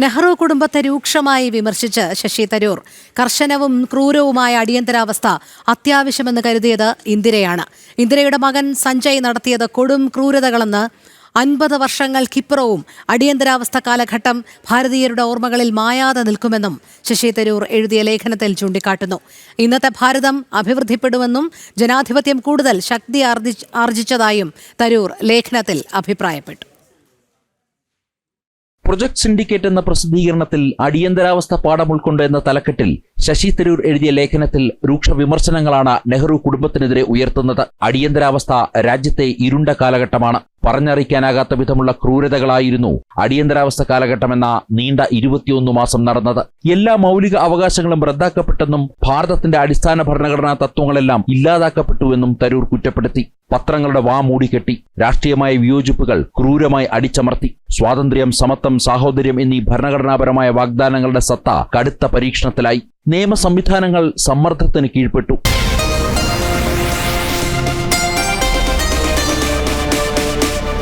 നെഹ്റു കുടുംബത്തെ രൂക്ഷമായി വിമർശിച്ച് ശശി തരൂർ. കർശനവും ക്രൂരവുമായ അടിയന്തരാവസ്ഥ അത്യാവശ്യമെന്ന് കരുതിയത് ഇന്ദിരയാണ്. ഇന്ദിരയുടെ മകൻ സഞ്ജയ് നടത്തിയത് കൊടും ക്രൂരതകളെന്ന് അൻപത് വർഷങ്ങൾക്കിപ്പുറവും അടിയന്തരാവസ്ഥ കാലഘട്ടം ഭാരതീയരുടെ ഓർമ്മകളിൽ മായാതെ നിൽക്കുമെന്നും ശശി തരൂർ എഴുതിയ ലേഖനത്തിൽ ചൂണ്ടിക്കാട്ടുന്നു. ഇന്നത്തെ ഭാരതം അഭിവൃദ്ധിപ്പെടുമെന്നും ജനാധിപത്യം കൂടുതൽ ശക്തി ആർജി- ആർജിച്ചതായും തരൂർ ലേഖനത്തിൽ അഭിപ്രായപ്പെട്ടു. പ്രൊജക്ട് സിൻഡിക്കേറ്റ് എന്ന പ്രസിദ്ധീകരണത്തിൽ അടിയന്തരാവസ്ഥ പാഠം ഉൾക്കൊണ്ട് എന്ന തലക്കെട്ടിൽ ശശി തരൂർ എഴുതിയ ലേഖനത്തിൽ രൂക്ഷ വിമർശനങ്ങളാണ് നെഹ്റു കുടുംബത്തിനെതിരെ ഉയർത്തുന്നത്. അടിയന്തരാവസ്ഥ രാജ്യത്തെ ഇരുണ്ട കാലഘട്ടമാണ്. പറഞ്ഞറിയിക്കാനാകാത്ത വിധമുള്ള ക്രൂരതകളായിരുന്നു അടിയന്തരാവസ്ഥ കാലഘട്ടമെന്ന നീണ്ട ഇരുപത്തിയൊന്ന് മാസം നടന്നത്. എല്ലാ മൗലിക അവകാശങ്ങളും റദ്ദാക്കപ്പെട്ടെന്നും ഭാരതത്തിന്റെ അടിസ്ഥാന ഭരണഘടനാ തത്വങ്ങളെല്ലാം ഇല്ലാതാക്കപ്പെട്ടുവെന്നും തരൂർ കുറ്റപ്പെടുത്തി. പത്രങ്ങളുടെ വാ മൂടിക്കെട്ടി രാഷ്ട്രീയമായ വിയോജിപ്പുകൾ ക്രൂരമായി അടിച്ചമർത്തി സ്വാതന്ത്ര്യം സമത്വം സാഹോദര്യം എന്നീ ഭരണഘടനാപരമായ വാഗ്ദാനങ്ങളുടെ സത്ത കടുത്ത പരീക്ഷണത്തിലായി. നിയമ സംവിധാനങ്ങൾ സമ്മർദ്ദത്തിന് കീഴ്പ്പെട്ടു.